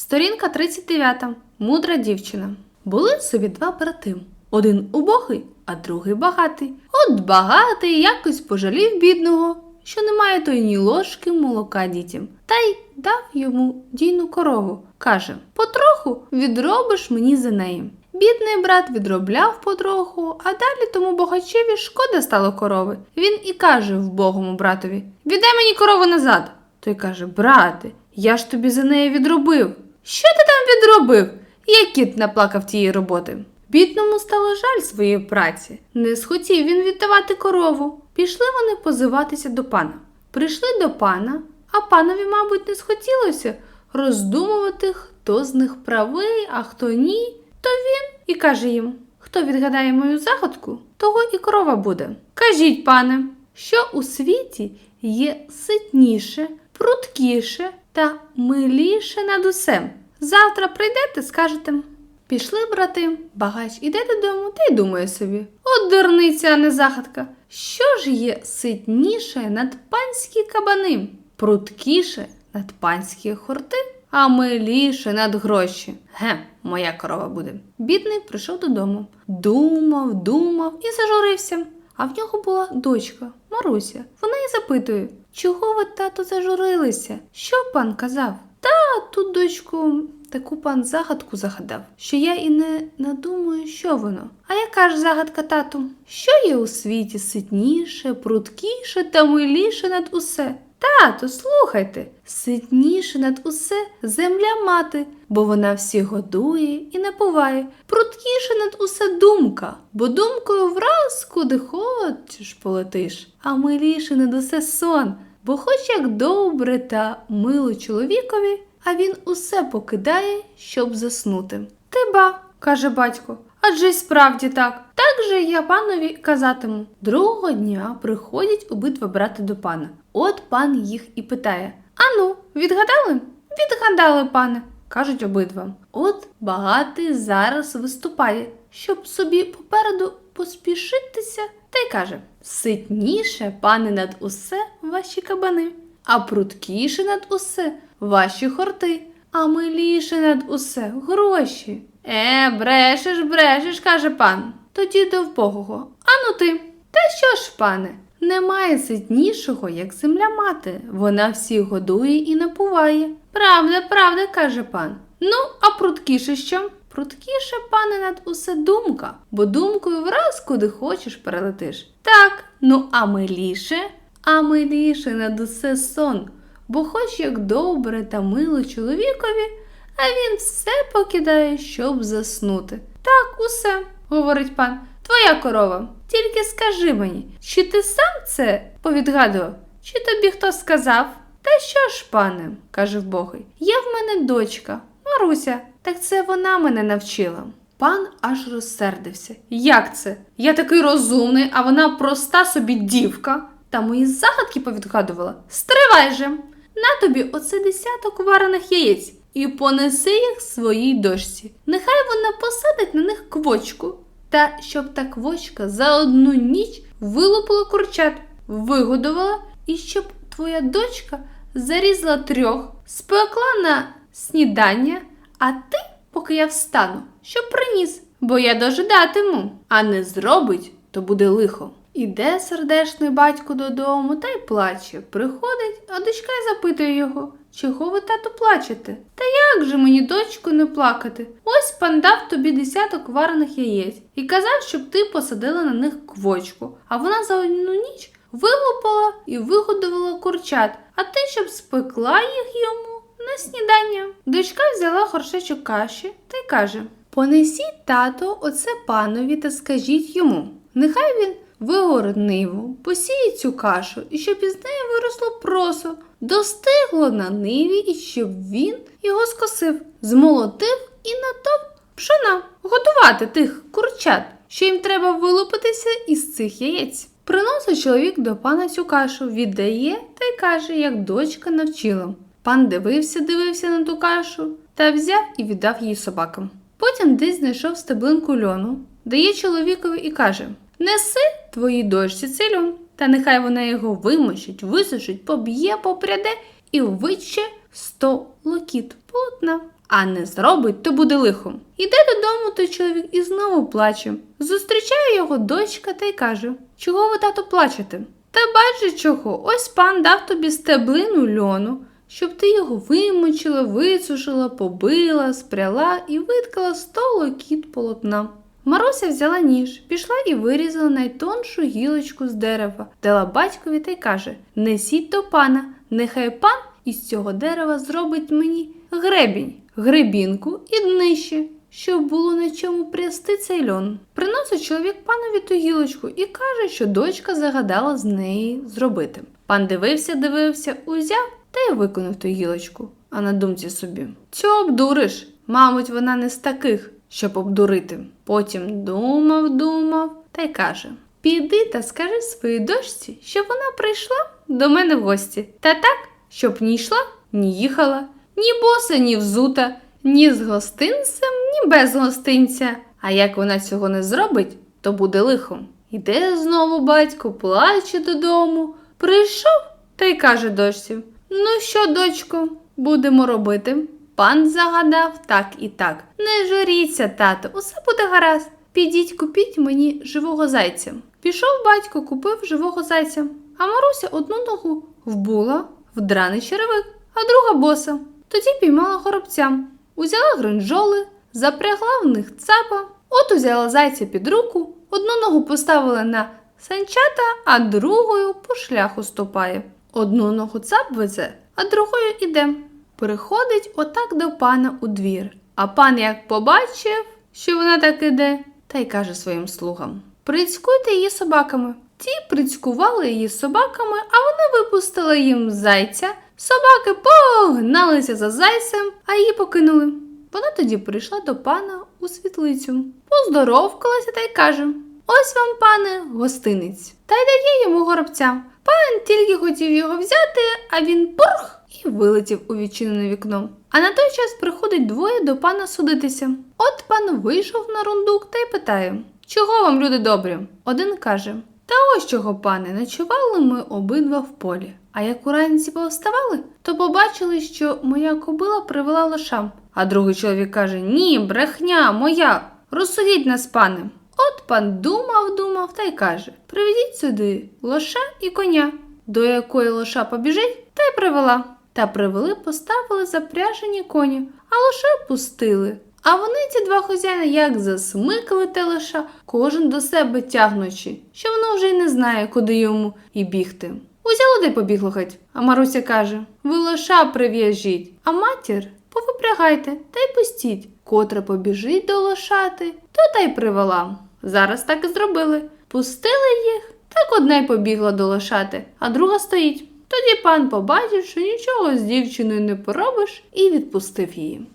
Сторінка 39. Мудра дівчина. Були собі два брати. Один убогий, а другий багатий. От багатий якось пожалів бідного, що немає той ні ложки молока дітям, та й дав йому дійну корову. Каже: потроху відробиш мені за неї. Бідний брат відробляв потроху, а далі тому богачеві шкода стало корови. Він і каже вбогому братові: Віддай мені корову назад. Той каже: Брате, я ж тобі за неї відробив. Що ти там відробив? Як кіт наплакав тієї роботи. Бідному стало жаль своєї праці. Не схотів він віддавати корову. Пішли вони позиватися до пана. Прийшли до пана, а панові, мабуть, не схотілося роздумувати, хто з них правий, а хто ні. То він і каже їм: хто відгадає мою загадку, того і корова буде. Кажіть, пане, що у світі є ситніше, пруткіше та миліше над усем. Завтра прийдете, скажете. Пішли, брати, багач іде додому та й думає собі. От дурниця, а не загадка. Що ж є ситніше над панські кабани, пруткіше над панські хорти, а миліше над гроші. Ге, моя корова буде. Бідний прийшов додому. Думав, думав і зажурився. А в нього була дочка Маруся. Вона й запитує, чого ви, тато, зажурилися? Що пан казав? Та тут, дочку, таку пан загадку загадав, що я і не надумаю, що воно. А яка ж загадка, тату? Що є у світі ситніше, пруткіше та миліше над усе? Тату, слухайте, ситніше над усе земля мати, бо вона всі годує і напуває. Пруткіше над усе думка, бо думкою враз куди хочеш полетиш, а миліше над усе сон, бо хоч як добре та мило чоловікові, а він усе покидає, щоб заснути. Ти ба, каже батько. Адже й справді так. Так же я панові казатиму. Другого дня приходять обидва брати до пана. От пан їх і питає: Ану, відгадали? Відгадали, пане, кажуть обидва. От багатий зараз виступає, щоб собі попереду поспішитися, та й каже: Ситніше, пане, над усе ваші кабани, а пруткіше над усе ваші хорти, а миліше над усе гроші. Е, брешеш, брешеш, каже пан. Тоді до вбогого. Ану ти. Та що ж, пане? Немає ситнішого, як земля мати. Вона всіх годує і напуває. Правда, правда, каже пан. Ну, а пруткіше що? Пруткіше, пане, над усе думка, бо думкою враз куди хочеш перелетиш. Так, ну а миліше, а миліше над усе сон, бо хоч як добре та мило чоловікові, а він все покидає, щоб заснути. Так, усе, говорить пан, твоя корова. Тільки скажи мені, чи ти сам це повідгадував, чи тобі хто сказав? Та що ж, пане, каже вбогий, є в мене дочка, Маруся, так це вона мене навчила. Пан аж розсердився. Як це? Я такий розумний, а вона проста собі дівка. Та мої загадки повідгадувала. Стривай же! На тобі оце десяток варених яєць і понеси їх своїй дочці. Нехай вона посадить на них квочку. Та щоб та квочка за одну ніч вилупила курчат, вигодувала, і щоб твоя дочка зарізала трьох, спекла на снідання, а ти, поки я встану, щоб приніс, бо я дожидатиму, а не зробить, то буде лихо. Іде сердешний батько додому та й плаче. Приходить, а дочка й запитує його, чого ви тату плачете? Та як же мені, дочку, не плакати? Ось пан дав тобі десяток варених яєць і казав, щоб ти посадила на них квочку, а вона за одну ніч вилупала і вигодувала курчат, а ти щоб спекла їх йому на снідання. Дочка взяла горшечок каші та й каже: Понесіть тато оце панові та скажіть йому. Нехай він вигорить ниву, посіє цю кашу, і щоб із неї виросло просо, достигло на ниві, і щоб він його скосив, змолотив і натоп пшона, готувати тих курчат, що їм треба вилупитися із цих яєць. Приносить чоловік до пана цю кашу, віддає та й каже, як дочка навчила. Пан дивився, дивився на ту кашу та взяв і віддав її собакам. Потім десь знайшов стеблинку льону, дає чоловікові і каже: Неси твоїй дочці льон, та нехай вона його вимочить, висушить, поб'є, попряде і виче сто локіт полотна. А не зробить, то буде лихом. Іде додому той чоловік і знову плаче. Зустрічає його дочка та й каже: Чого ви, тато, плачете? Та бачиш чого, ось пан дав тобі стеблину льону, щоб ти його вимочила, висушила, побила, спряла і виткала сто локіт полотна. Маруся взяла ніж, пішла і вирізала найтоншу гілочку з дерева, дала батькові та й каже: Несіть до пана, нехай пан із цього дерева зробить мені гребінь, гребінку і днище, щоб було на чому прясти цей льон. Приносить чоловік панові ту гілочку і каже, що дочка загадала з неї зробити. Пан дивився, дивився, узяв та й виконав ту гілочку. А на думці собі: Цього обдуриш. Мабуть, вона не з таких, щоб обдурити. Потім думав, думав та й каже: Піди та скажи своїй дочці, щоб вона прийшла до мене в гості. Та так, щоб ні йшла, ні їхала, ні боса, ні взута, ні з гостинцем, ні без гостинця. А як вона цього не зробить, то буде лихом. Іде знову батько, плаче додому. Прийшов та й каже дочці: Ну що, дочко, будемо робити? Пан загадав так і так. Не журіться, тато, усе буде гаразд. Підіть, купіть мені живого зайця. Пішов батько, купив живого зайця, а Маруся одну ногу вбула в драний черевик, а друга боса. Тоді піймала горобця, узяла гринжоли, запрягла в них цапа, от узяла зайця під руку, одну ногу поставила на санчата, а другою по шляху ступає. Одну ногу цап везе, а другою іде. Приходить отак до пана у двір. А пан як побачив, що вона так іде, та й каже своїм слугам: Прицькуйте її собаками. Ті прицькували її собаками, а вона випустила їм зайця. Собаки погналися за зайцем, а її покинули. Вона тоді прийшла до пана у світлицю, поздоровкалася та й каже: Ось вам, пане, гостинець. Та й дає йому горобця. Пан тільки хотів його взяти, а він пурх і вилетів у відчинене вікно. А на той час приходить двоє до пана судитися. От пан вийшов на рундук та й питає: Чого вам, люди добрі? Один каже: Та ось чого, пане, ночували ми обидва в полі. А як уранці повставали, то побачили, що моя кобила привела лоша. А другий чоловік каже: Ні, брехня, моя, розсудіть нас, пане. От пан думав, думав та й каже: Приведіть сюди лоша і коня, до якої лоша побіжить, та й привела. Та привели, поставили запряжені коні, а лоша пустили. А вони, ці два хазяїни, як засмикали те лоша, кожен до себе тягнучи, що воно вже й не знає, куди йому і бігти. Узяло де побігло геть. А Маруся каже: Ви лоша прив'яжіть, а матір повипрягайте та й пустіть. Котра побіжить до лошати, то та й привела. Зараз так і зробили. Пустили їх, так одна й побігла до лошати, а друга стоїть. Тоді пан побачив, що нічого з дівчиною не поробиш, і відпустив її.